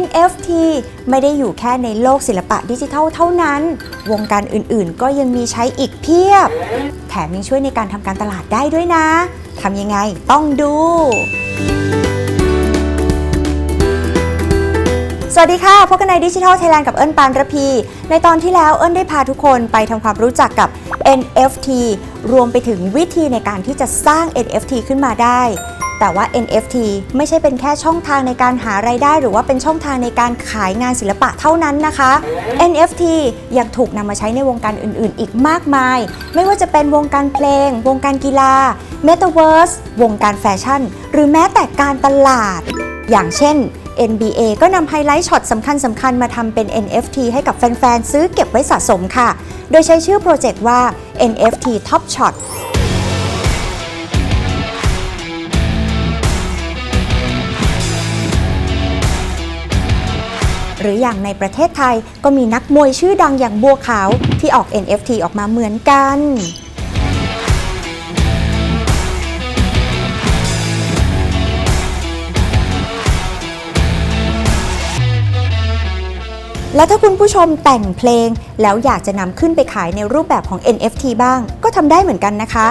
NFT ไม่ได้อยู่แค่ในโลกศิลปะดิจิทัลเท่านั้น วงการอื่นๆ ก็ยังมีใช้อีกเพียบ แถมยังช่วยในการทำการตลาดได้ด้วยนะ ทำยังไงต้องดู สวัสดีค่ะ พบกันในดิจิทัลไทยแลนด์กับเอิญปานระพี ในตอนที่แล้วเอิญได้พาทุกคนไปทำความรู้จักกับ NFT รวมไปถึงวิธีในการที่จะสร้าง NFT ขึ้นมาได้ แต่ว่า NFT ไม่ใช่เป็นแค่ช่องทางในการหารายได้ หรือว่าเป็นช่องทางในการขายงานศิลปะเท่านั้นนะคะ NFT ยังถูกนำมาใช้ในวงการอื่นๆ อีกมากมาย ไม่ว่าจะเป็นวงการเพลง วงการกีฬา Metaverse วงการแฟชั่น หรือแม้แต่การตลาด อย่างเช่น NBA ก็นำไฮไลท์ช็อตสำคัญสำคัญๆมาทำเป็น NFT ให้กับแฟน ๆ ซื้อเก็บไว้สะสมค่ะ โดยใช้ชื่อโปรเจกต์ว่า NFT Top Shot รืออย่างในประเทศไทยก็มีนักมวยชื่อดังอย่างบัวขาวที่ออก NFT ออกมาเหมือนกันและถ้าคุณผู้ชมแต่งเพลง แล้วอยากจะนำขึ้นไปขายในรูปแบบของ NFT บ้าง ก็ทำได้เหมือนกันนะคะ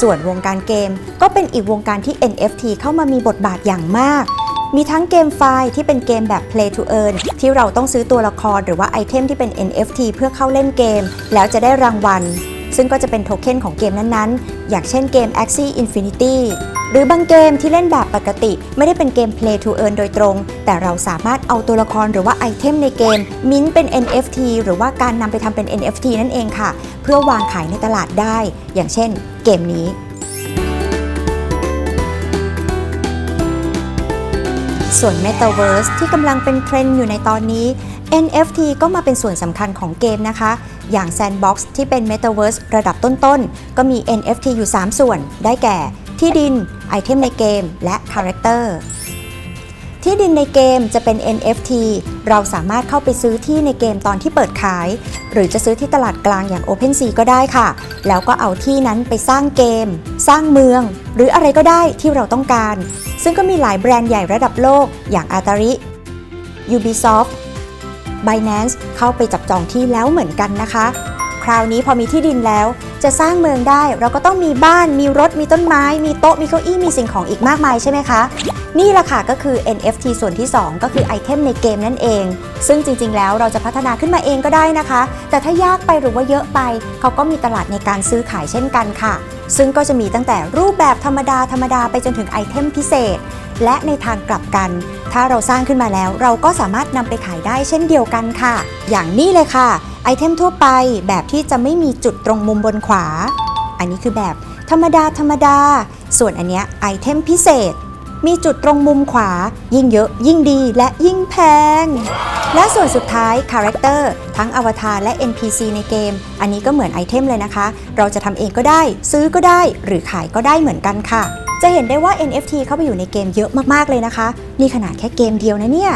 ส่วนวงการเกมก็เป็นอีกวงการที่ NFT เข้ามามีบทบาทอย่างมาก มีทั้งเกมไฟล์ที่เป็นเกมแบบ Play to Earn ที่เราต้องซื้อตัวละครหรือว่าไอเทมที่เป็น NFT เพื่อเข้าเล่นเกม แล้วจะได้รางวัล ซึ่งก็จะเป็นโทเค็นของเกมนั้นๆ อย่างเช่นเกม Axie Infinity หรือบางเกมที่เล่นแบบปกติ ไม่ได้เป็นเกม Play to Earn โดยตรง แต่เราสามารถเอาตัวละครหรือว่าไอเทมในเกม มิ้นเป็น NFT หรือว่าการนำไปทำเป็น NFT นั่นเองค่ะ เพื่อวางขายในตลาดได้ อย่างเช่น เกมนี้ ส่วน Metaverse ที่กำลังเป็นเทรนด์อยู่ในตอนนี้ NFT ก็มาเป็นส่วนสำคัญของเกมนะคะ อย่าง Sandbox ที่เป็น Metaverse ระดับต้นๆ ก็มี NFT อยู่ 3 ส่วน ได้แก่ ที่ดิน ไอเทมในเกม และคาแรคเตอร์ ที่ดินในเกมจะเป็น NFT เราสามารถเข้าไปซื้อที่ในเกมตอนที่เปิดขาย หรือจะซื้อที่ตลาดกลางอย่าง OpenSea ก็ได้ค่ะ แล้วก็เอาที่นั้นไปสร้างเกม สร้างเมือง หรืออะไรก็ได้ที่เราต้องการ ซึ่งก็มีหลายแบรนด์ใหญ่ระดับโลก อย่าง Atari Ubisoft Binance เข้าไปจับจองที่แล้วเหมือนกันนะคะ คราวนี้พอมีที่ดินแล้ว จะสร้างเมืองได้ เราก็ต้องมีบ้าน มีรถ มีต้นไม้ มีโต๊ะ มีเก้าอี้ มีสิ่งของอีกมากมายใช่ไหมคะ นี่แหละค่ะก็คือ NFT ส่วนที่ 2 ก็คือไอเทมในเกมนั่นเอง ซึ่งจริง ๆ แล้วเราจะพัฒนาขึ้นมาเองก็ได้นะคะ แต่ถ้ายากไปหรือว่าเยอะไป เขาก็มีตลาดในการซื้อขายเช่นกันค่ะ ซึ่งก็จะมีตั้งแต่รูปแบบธรรมดาธรรมดาไปจนถึงไอเทมพิเศษ และในทางกลับกัน ถ้าเราสร้างขึ้นมาแล้ว เราก็สามารถนำไปขายได้เช่นเดียวกันค่ะ อย่างนี้เลยค่ะ ไอเทมทั่วไปแบบที่จะไม่มีจุดตรงมุมบนขวา อันนี้คือแบบธรรมดาธรรมดา ส่วนอันเนี้ยไอเทมพิเศษ มีจุดตรงมุมขวา ยิ่งเยอะ ยิ่งดีและยิ่งแพง และส่วนสุดท้ายคาแรคเตอร์ทั้งอวตารและ NPC ในเกม อันนี้ก็เหมือนไอเทมเลยนะคะ เราจะทำเองก็ได้ ซื้อก็ได้ หรือขายก็ได้เหมือนกันค่ะ จะเห็นได้ว่า NFT เข้าไปอยู่ในเกมเยอะมากๆเลยนะคะ นี่ขนาดแค่เกมเดียวนะเนี่ย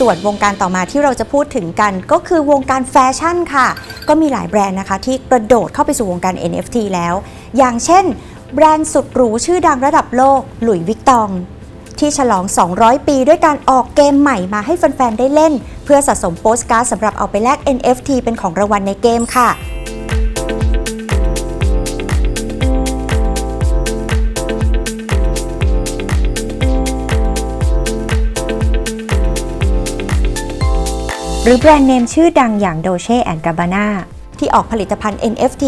ส่วนวงการต่อมาที่เราจะพูดถึงกันก็คือวงการแฟชั่นค่ะ ก็มีหลายแบรนด์นะคะ ที่กระโดดเข้าไปสู่วงการ NFT แล้ว อย่างเช่น แบรนด์สุดหรูชื่อดังระดับโลกหลุยวิกตอง ที่ฉลอง 200 ปีด้วยการออกเกมใหม่มาให้แฟนๆ ได้เล่น เพื่อสะสมโปสการ์ดสำหรับเอาไปแลก NFT เป็นของรางวัลในเกมค่ะ หรือแบรนด์เนมชื่อดังอย่าง Dolce Gabbana ที่ออกผลิตภัณฑ์ NFT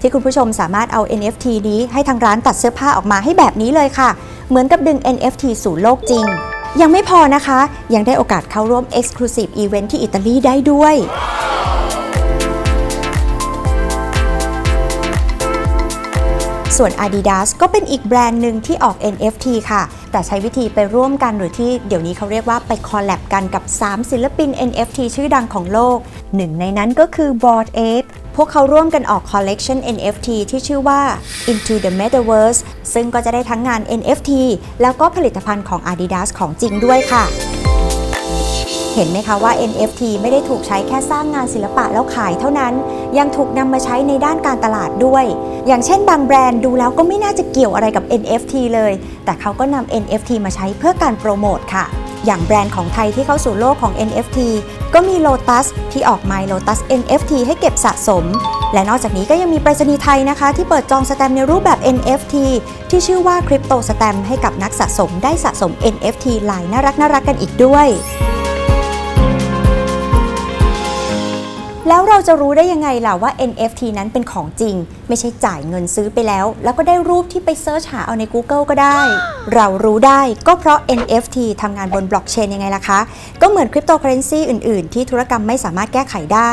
ที่คุณผู้ชมสามารถเอา NFT นี้ให้ทางร้านตัดเสื้อผ้าออกมาให้แบบนี้เลยค่ะ เหมือนกับดึง NFT สู่โลกจริง ยังไม่พอนะคะ ยังได้โอกาสเข้าร่วม Exclusive Event ที่อิตาลีได้ด้วยส่วน Adidas ก็เป็นอีกแบรนด์หนึ่งที่ออก NFT ค่ะ แต่ใช้วิธีไปร่วมกันหรือที่เดี๋ยวนี้เขาเรียกว่าไปคอลแลบกันกับ 3 ศิลปิน NFT ชื่อดังของโลก หนึ่งในนั้นก็คือ Bored Ape พวกเขาร่วมกันออกคอลเลกชัน NFT ที่ชื่อว่า Into the Metaverse ซึ่งก็จะได้ทั้งงาน NFT แล้วก็ผลิตภัณฑ์ของ Adidas ของจริงด้วยค่ะ เห็นไหมคะว่า NFT ไม่ได้ถูกใช้แค่สร้างงานศิลปะแล้วขายเท่านั้น ยังถูกนำมาใช้ในด้านการตลาดด้วย อย่างเช่นบางแบรนด์ดูแล้วก็ไม่น่าจะเกี่ยวอะไรกับ NFT เลย แต่เขาก็นำ NFT มาใช้เพื่อการโปรโมทค่ะ อย่างแบรนด์ของไทยที่เข้าสู่โลกของ NFT ก็มี Lotus ที่ออก My Lotus NFT ให้เก็บสะสม และนอกจากนี้ก็ยังมีไปรษณีย์ไทยนะคะ ที่เปิดจองสแตมในรูปแบบ NFT ที่ชื่อว่า Crypto Stamp ให้กับนักสะสมได้สะสม NFT ลายน่ารักน่ารักกันอีกด้วย แล้วเราจะรู้ได้ยังไงล่ะว่า NFT นั้นเป็นของจริง ไม่ใช่จ่ายเงินซื้อไปแล้ว แล้วก็ได้รูปที่ไปเซิร์ชหาเอาใน Google ก็ได้ เรารู้ได้ก็เพราะ NFT ทำงานบนบล็อกเชนยังไงล่ะคะ ก็เหมือนคริปโตเคอเรนซีอื่น ๆ ที่ธุรกรรมไม่สามารถแก้ไขได้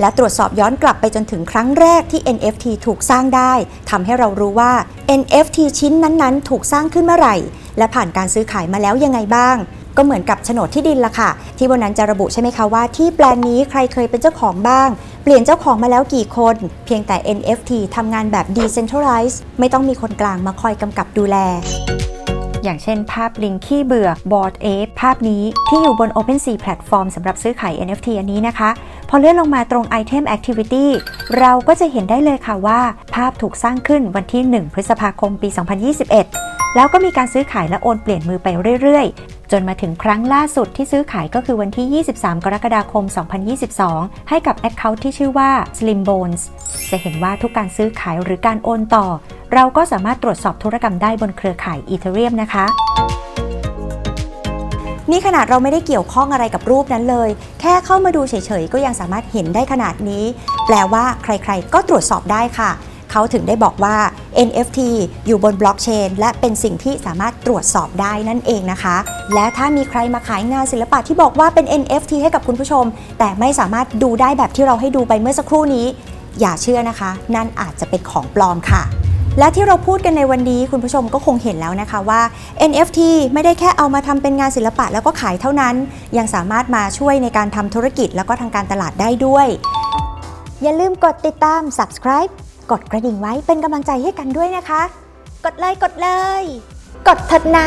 และตรวจสอบย้อนกลับไปจนถึงครั้งแรกที่ NFT ถูกสร้างได้ทำให้เรารู้ว่า NFT ชิ้นนั้น ๆ ถูกสร้างขึ้นเมื่อไหร่ และผ่านการซื้อขายมาแล้วยังไงบ้าง ก็เหมือนกับโฉนดที่ดินละค่ะ ที่บนนั้นจะระบุใช่ไหมคะว่าที่แปลงนี้ใครเคยเป็นเจ้าของบ้าง เปลี่ยนเจ้าของมาแล้วกี่คน เพียงแต่ NFT ทำงานแบบ decentralized ไม่ต้องมีคนกลางมาคอยกำกับดูแลอย่างเช่นภาพลิงขี้เบื่อ Board Ape ภาพนี้ที่อยู่บน OpenSea Platform สำหรับซื้อขาย NFT อันนี้นะคะ พอเลื่อนลงมาตรง Item Activity เราก็จะเห็นได้เลยค่ะว่า ภาพถูกสร้างขึ้นวันที่ 1 พฤษภาคมปี 2021 แล้วก็มีการซื้อขายและโอนเปลี่ยนมือไปเรื่อย จนมาถึงครั้งล่าสุดที่ซื้อขายก็คือวันที่ 23 กรกฎาคม 2022 ให้กับ Account ที่ชื่อว่า Slim Bones จะเห็นว่าทุกการซื้อขายหรือการโอนต่อ เราก็สามารถตรวจสอบธุรกรรมได้บนเครือข่าย Ethereum นะคะนี่ขนาดเราไม่ได้เกี่ยวข้องอะไรกับรูปนั้นเลย แค่เข้ามาดูเฉยๆ ก็ยังสามารถเห็นได้ขนาดนี้ แปลว่าใครๆ ก็ตรวจสอบได้ค่ะ เขาถึงได้บอกว่า NFT อยู่บนบล็อกเชนและเป็นสิ่งที่สามารถตรวจสอบได้นั่นเองนะคะ และถ้ามีใครมาขายงานศิลปะที่บอกว่าเป็น NFT ให้กับคุณผู้ชม แต่ไม่สามารถดูได้แบบที่เราให้ดูไปเมื่อสักครู่นี้ อย่าเชื่อนะคะ นั่นอาจจะเป็นของปลอมค่ะและที่เราพูดกันในวันนี้คุณผู้ชมก็คงเห็นแล้วนะคะว่า NFT ไม่ได้แค่เอามาทำเป็นงานศิลปะแล้วก็ขายเท่านั้น ยังสามารถมาช่วยในการทำธุรกิจแล้วก็ทางการตลาดได้ด้วย อย่าลืมกดติดตาม subscribe กดกระดิ่งไว้เป็นกำลังใจให้กันด้วยนะคะ กดเลยกดเลย กดทันดนะ